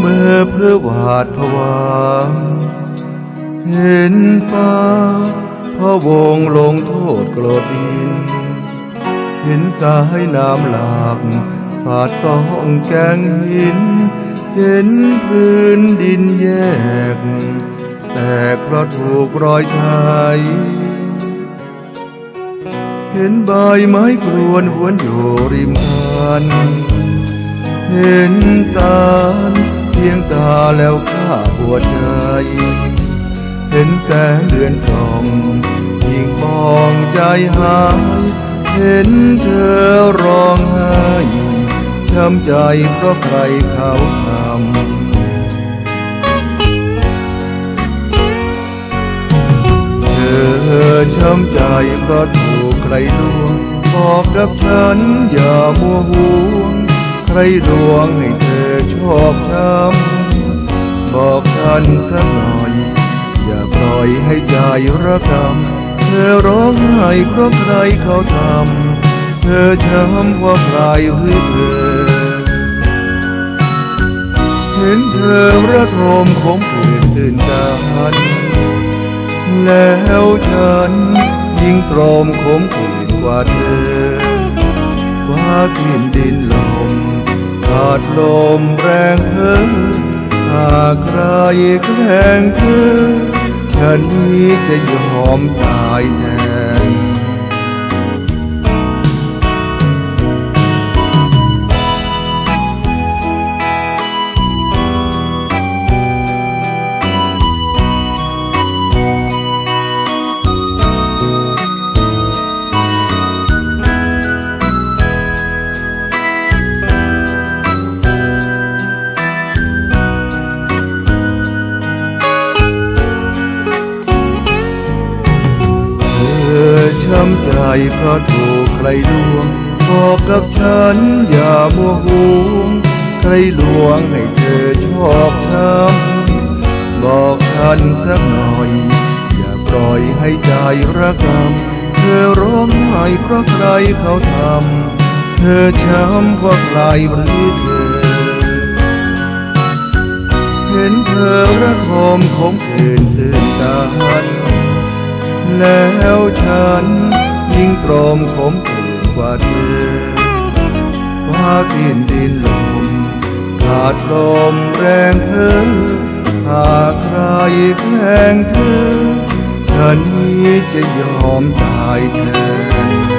เมอเพื่อหวาดผวาเห็นฟ้าพระวงลงโทษโกรธดิน เห็นสายน้ำหลากผาดสองแกงหิน เห็นพื้นดินแยก แต่เพราะถูกรอยไทยเห็นใบไม้กรวนหวนอยู่ริมทานเห็นสาร พียงตาแล้วข้าหัวใจ เห็นแสงเดือนส่องยิ่งมองใจหาย เห็นเธอร้องไห้ช้ำใจเพราะใครเขาทำเธอช้ำใจเพราะถูกใครลวงบอกกับฉันอย่ามัวห่วง ใครลวงให้เธอ ชอบช้ำบอกฉันสักหน่อย อย่าปล่อยให้ใจระกำเธอร้องไห้เพราะใครเขาทำ เธอช้ำเพราะใครหรือเธอ เห็นเธอระทมขมขื่นตื่นตาหันแล้วฉันยิ่งตรอมขมขื่นกว่าเธอว่าสิ้นดินลมาดลมแรงเธอหากใครแกล้งเธอ ฉันนี้จะยอมตายแทน เพราะถูกใครลวงบอกกับฉันอย่ามัวห่วงใครลวงให้เธอชอบช้ำบอกฉันสักหน่อย อย่าปล่อยให้ใจระกำเธอร้องไห้เพราะใครเขาทำเธอช้ำเพราะใครหรือเธอ เห็นเธอระทมขมขื่นตื่นตาหันแล้วฉัน ยิ่งตรมขมขื่นกว่าเธอว่าสิ้นดินลมขาดลมแรงเธอหากใครแกล้งเธอ ฉันนี้จะยอมตายแทน